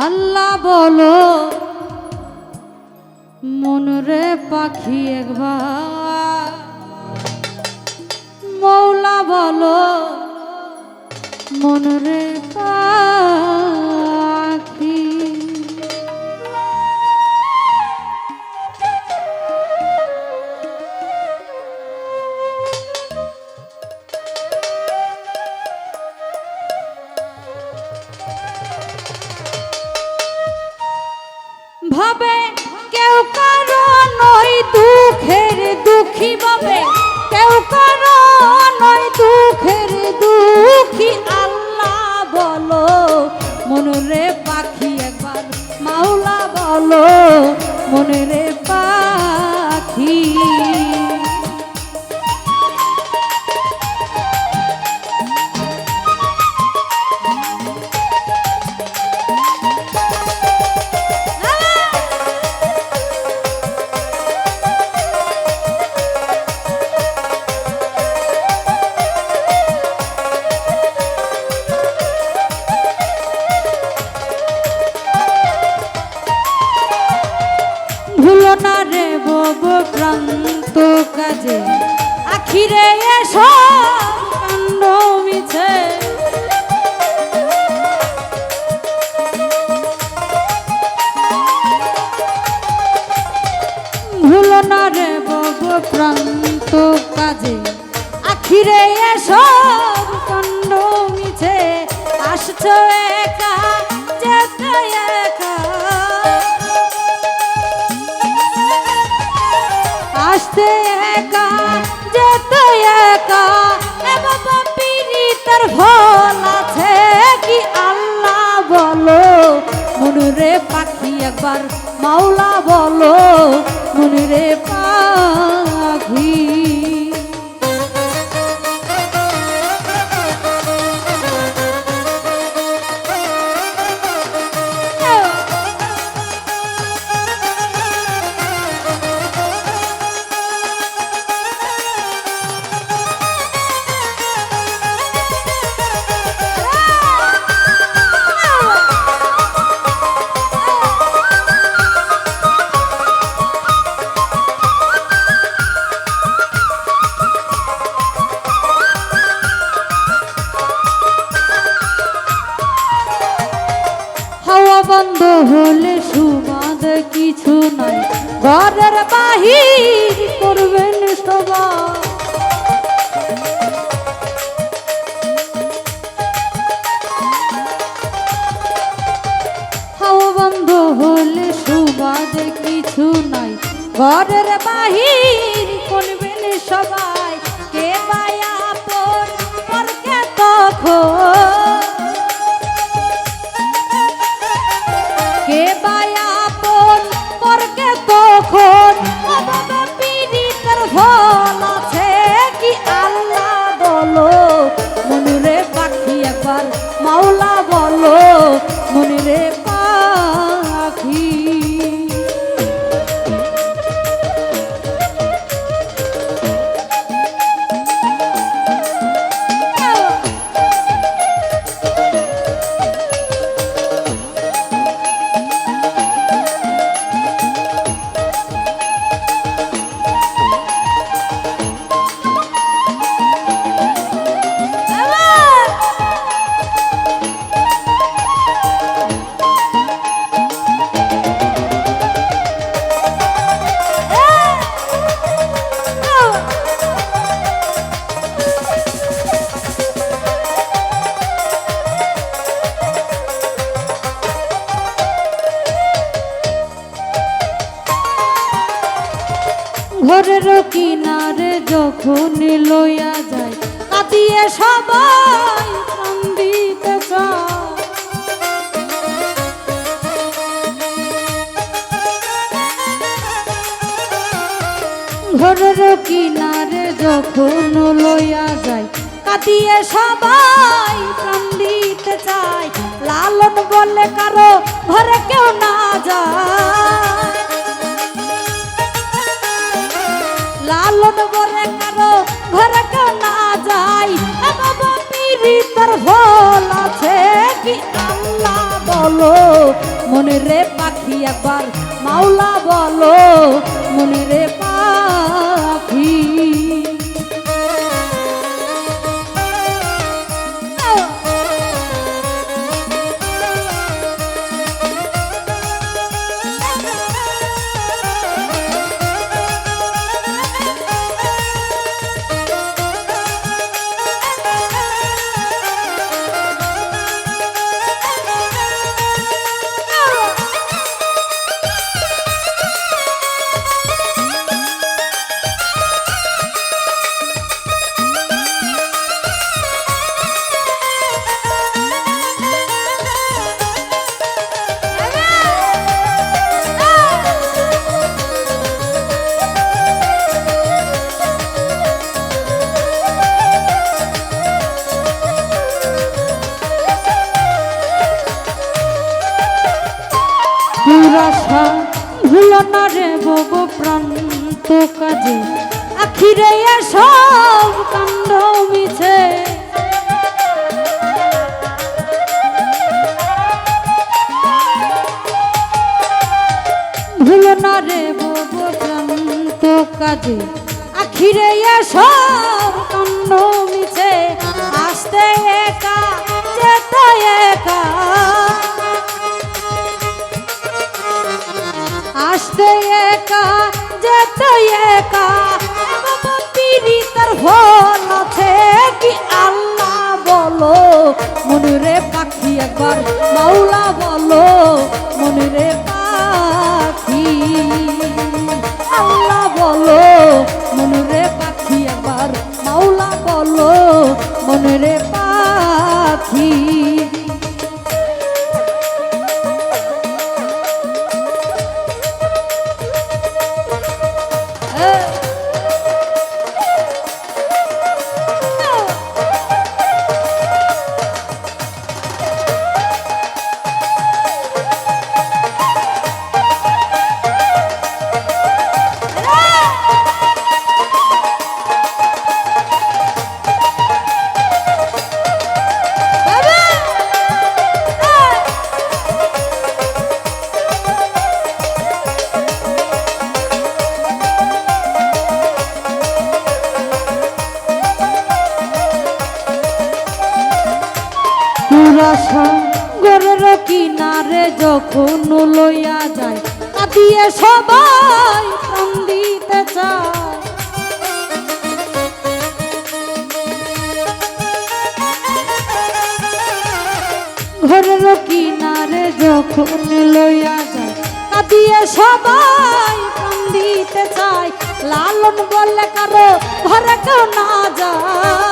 আল্লাহ বলো মনরে পাখি একবার। মৌলা বলো মনরে পাখি প্রান্ত কাজে। আখিরে এসো, কাণ্ড মিছে। ভুলো না রে বব প্রান্ত কাজে। আখিরে এসো, কাণ্ড মিছে। আসছো একা, যেতে পীড়িতের ফল আছে কি আল্লাহ বলো? মনুরে পাখি একবার মাওলা বলো। মনুরে পাখি বন্ধ হলে সুবাদ কিছু নাই। ঘরের বাহির করবেন হাওয়া বন্ধ হলে সুবাদ কিছু নাই। ঘরের বাহির করবেন সবাই। কে বায়া তখন ঘরের কিনারে যখন লইয়া যায়, কাঁদিয়ে সবাই কান্দিতে ঘরের কিনারে যখন লইয়া যায়, কাঁদিয়ে সবাই কান্দিতে চায়। লালন বলে কারও ঘরে কেউ না যায়। ফল আছে কি আল্লাহ বলো? মনে রে পাখি একবার মাওলা বলো। মনে রে পাখি দুরাশা না রে বব প্রান্ত কাজে। আখিরে সব কাণ্ড মিছে। না রে বব প্রান্ত কাজে। আখিরে সব কাণ্ড মিছে। আসতে একা আসতে একা, যেতে একা। পীড়িতার ফল আছে কি আল্লাহ বলো? মনুরে পাখি একবার মাওলা বলো, মনুরে পাখি আল্লাহ বলো, মনুরে পাখি একবার মাওলা বলো, মনুরে পাখি যখন লইয়া যায়, কাঁদিয়ে সবাই প্রাণ চায়। ঘরের কিনারে যখন লইয়া যায়, কাঁদিয়ে সবাই প্রাণ চায়। লালন বলে কারও ঘরে কেউ না যায়।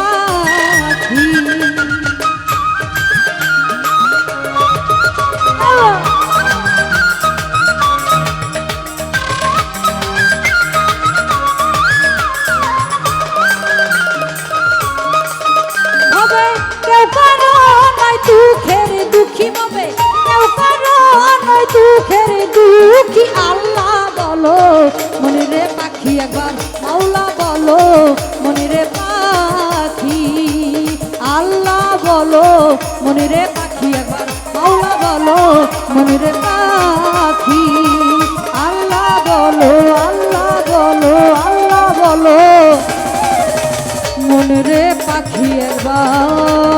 একবার মাওলা বলো মনে রে পাখি। আল্লাহ বলো মনে রে পাখি একবার, মাওলা বলো মনে রে পাখি। আল্লাহ বলো আল্লাহ বলো আল্লাহ বলো মন রে পাখি একবার।